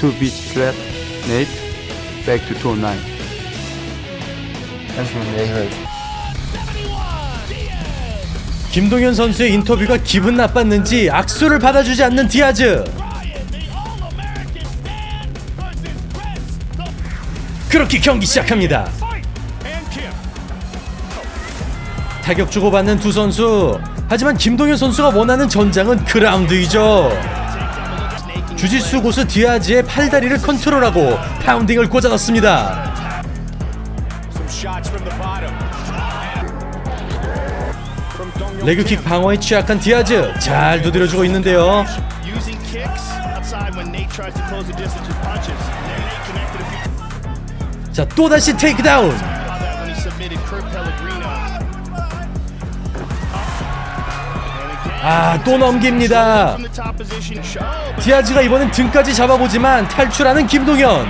two beach flat, Nate, back to 209. That's from neighborhood. 김동현 선수의 인터뷰가 기분 나빴는지 악수를 받아주지 않는 디아즈. 그렇게 경기 시작합니다. 타격 주고받는 두 선수. 하지만 김동현 선수가 원하는 전장은 그라운드이죠. 주짓수 고수 디아즈의 팔다리를 컨트롤하고 파운딩을 꽂아 넣습니다. 레그킥 방어에 취약한 디아즈 잘 두드려주고 있는데요. 자 또다시 테이크다운. 아 또 넘깁니다. 디아즈가 이번엔 등까지 잡아보지만 탈출하는 김동현.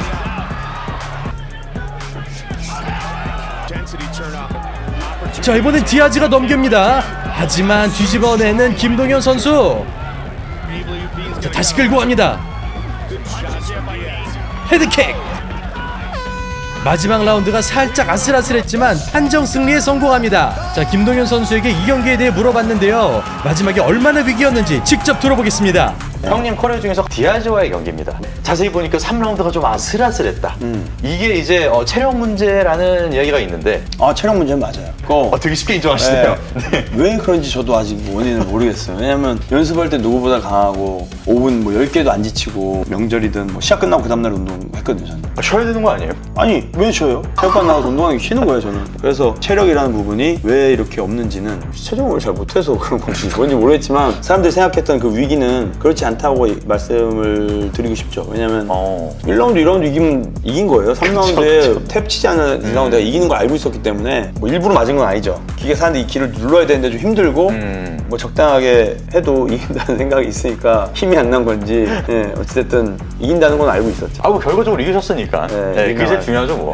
자 이번엔 디아즈가 넘깁니다. 하지만 뒤집어내는 김동현 선수. 자 다시 끌고 갑니다. 헤드킥. 마지막 라운드가 살짝 아슬아슬했지만 판정 승리에 성공합니다. 자 김동현 선수에게 이 경기에 대해 물어봤는데요. 마지막에 얼마나 위기였는지 직접 들어보겠습니다. 형님 커리어 중에서 디아즈와의 경기입니다. 자세히 보니까 3라운드가 좀 아슬아슬했다. 이게 이제 어, 체력 문제라는 이야기가 있는데 아 체력 문제는 맞아요. 그거 어, 되게 쉽게 인정하시네요. 네. 왜 그런지 저도 아직 원인을 모르겠어요. 왜냐면 연습할 때 누구보다 강하고 5분 뭐 10개도 안 지치고 명절이든 뭐 시합 끝나고 그 다음날 운동했거든요 저는. 아, 쉬어야 되는 거 아니에요? 아니 왜 쉬어요? 체육관 나가서 운동하는 게 쉬는 거예요 저는. 그래서 체력이라는 부분이 왜 이렇게 없는지는 체중을 잘 못해서 그런 건지 뭔지 모르겠지만 사람들이 생각했던 그 위기는 그렇지 않 다고 말씀을 드리고 싶죠. 왜냐면 어. 1라운드, 2라운드 이기면 이긴 거예요. 3라운드에 탭 치지 않은 이상 내가 이기는 걸 알고 있었기 때문에 뭐 일부러 맞은 건 아니죠. 기계 사는데 이 키를 눌러야 되는데 좀 힘들고 음. 뭐 적당하게 해도 이긴다는 생각이 있으니까 힘이 안 난 건지 예, 어찌됐든 이긴다는 건 알고 있었죠. 아, 뭐 결과적으로 이기셨으니까. 네, 네, 그게 제일. 중요하죠, 뭐.